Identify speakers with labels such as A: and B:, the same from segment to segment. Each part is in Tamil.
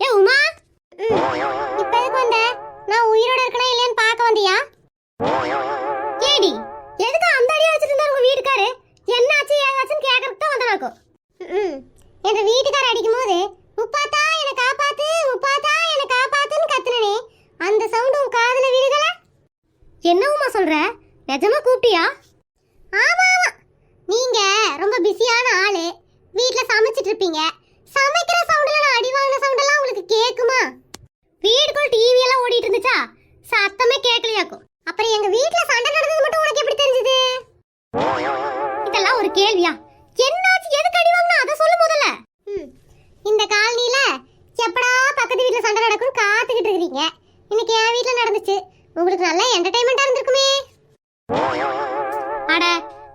A: ஏ உமா? இப்ப எதுக்கு வந்த? நான் உயிரோட இருக்கனா இல்லையான்னு பார்க்க வந்தியா? ஏடி எதுக்கு அந்த அடியா வச்சிருந்தா உங்க வீட்டுக்காரு? என்னாச்சு ஏதாச்சுன்னு கேட்கறதுக்கு தான் வந்தனாக்கும் ம் எங்க வீட்டுக்கார அடிக்கும் போது முப்பாத்தா என்னை காப்பாத்து முப்பாத்தா என்னை காப்பாத்துன்னு கத்துனனே. அந்த சவுண்ட் உன் காதுல விழுகல? என்னவுமா சொல்ற? நிஜமா கூப்பிட்டியா? ஆமா ஆமா. நீங்க ரொம்ப பிஸியான ஆளு. வீட்டில் சமைச்சிட்டு இருப்பீங்க சமைக்கிற சவுண்ட்ல நான் அடி வாங்கின சவுண்ட் எல்லாம் உங்களுக்கு கேக்குமா வீடுக்குள்ள டிவி எல்லாம் ஓடிட்டு இருந்துச்சா சத்தமே கேட்கலையாக்கும் அப்புறம் எங்க வீட்ல சண்டை நடந்தது மட்டும் உனக்கு எப்படி தெரிஞ்சது இதெல்லாம் ஒரு கேள்வியா? என்னாச்சு? எதுக்கு அடி வாங்கினா? அதை சொல்லு முதல்ல. ம், இந்த காலனில எப்படா பக்கத்து வீட்ல சண்டை நடக்கும்னு காத்துக்கிட்டு இருக்கீங்க. இன்னைக்கு என் வீட்ல நடந்துச்சு. உங்களுக்கு நல்ல என்டர்டைன்மெண்டா இருந்திருக்குமே. அட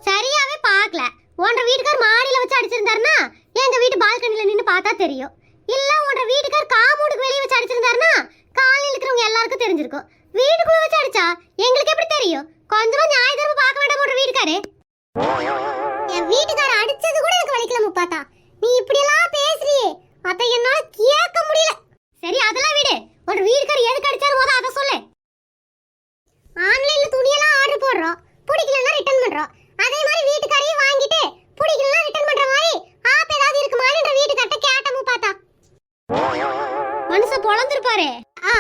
A: சரியாவே பார்க்கல. உன்ற வீட்டுக்கார் மாடியில வச்சு அடிச்சிருந்தாருன்னா எங்க வீட்டு பால்கனில நின்னு பார்த்தா தெரியும். இல்ல உன்ற வீட்டுக்கார் காம்பவுண்டுக்கு வெளியே வச்சு அடிச்சிருந்தாருன்னா காலையில இருக்கிறவங்க எல்லாருக்கும் தெரிஞ்சிருக்கும். வீட்டுக்குள்ள வச்சு அடிச்சா எங்களுக்கு எப்படி தெரியும்? கொஞ்சமா நியாய தர்மம் பார்க்க வேண்டாம் உன்ற வீட்டுக்காரு. என் வீட்டுக்கார அடிச்சது கூட எனக்கு வலிக்கல முப்பாத்தா. நீ இப்படி எல்லாம் பேசுறியே. அத என்னால கேட்க முடியல. சரி அதெல்லாம் விடு. ஒரு வீட்டுக்கார எதுக்கு அடிச்சாரு போது அதை சொல்லு. ஆன்லைன்ல துணியெல்லாம் ஆர்டர் போடுறோம். பிடிக்கலன்னா ரிட்டர்ன் பண்றோம். அதே மாதிரி வீட்டுக்காரையும் வாங்கிட்டு பிடிக்கலன்னா ரிட்டர்ன் பண்ற மாதிரி ஆப் ஏதாவது இருக்குமான்னு வீட்டுக்கார்ட்ட கேட்டமு பார்த்தா மனுஷன் பொழந்திருப்பாரு. ஆ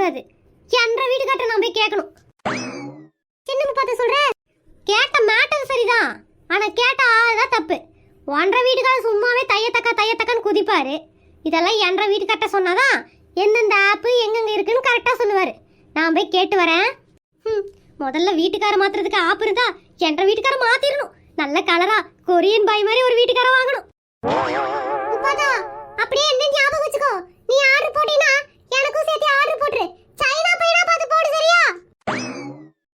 A: கூடாது. நீ கேட்டக்கூடாது என்ற நான் போய் கேட்கணும் சின்ன பார்த்து சொல்ற? கேட்ட மேட்டர் சரிதான். ஆனா கேட்ட ஆள்தான் தப்பு. ஒன்றரை வீட்டுக்காரர் சும்மாவே தையத்தக்கா தையத்தக்கன்னு குதிப்பாரு. இதெல்லாம் என்ற வீட்டுக்காட்ட சொன்னாதான் எந்தெந்த ஆப்பு எங்கெங்க இருக்குன்னு கரெக்டா சொல்லுவாரு. நான் போய் கேட்டு வரேன். ம் முதல்ல வீட்டுக்கார மாத்துறதுக்கு ஆப் இருந்தா என்ற வீட்டுக்கார மாத்திரணும். நல்ல கலரா கொரியன் பாய் மாதிரி ஒரு வீட்டுக்கார வாங்கணும்.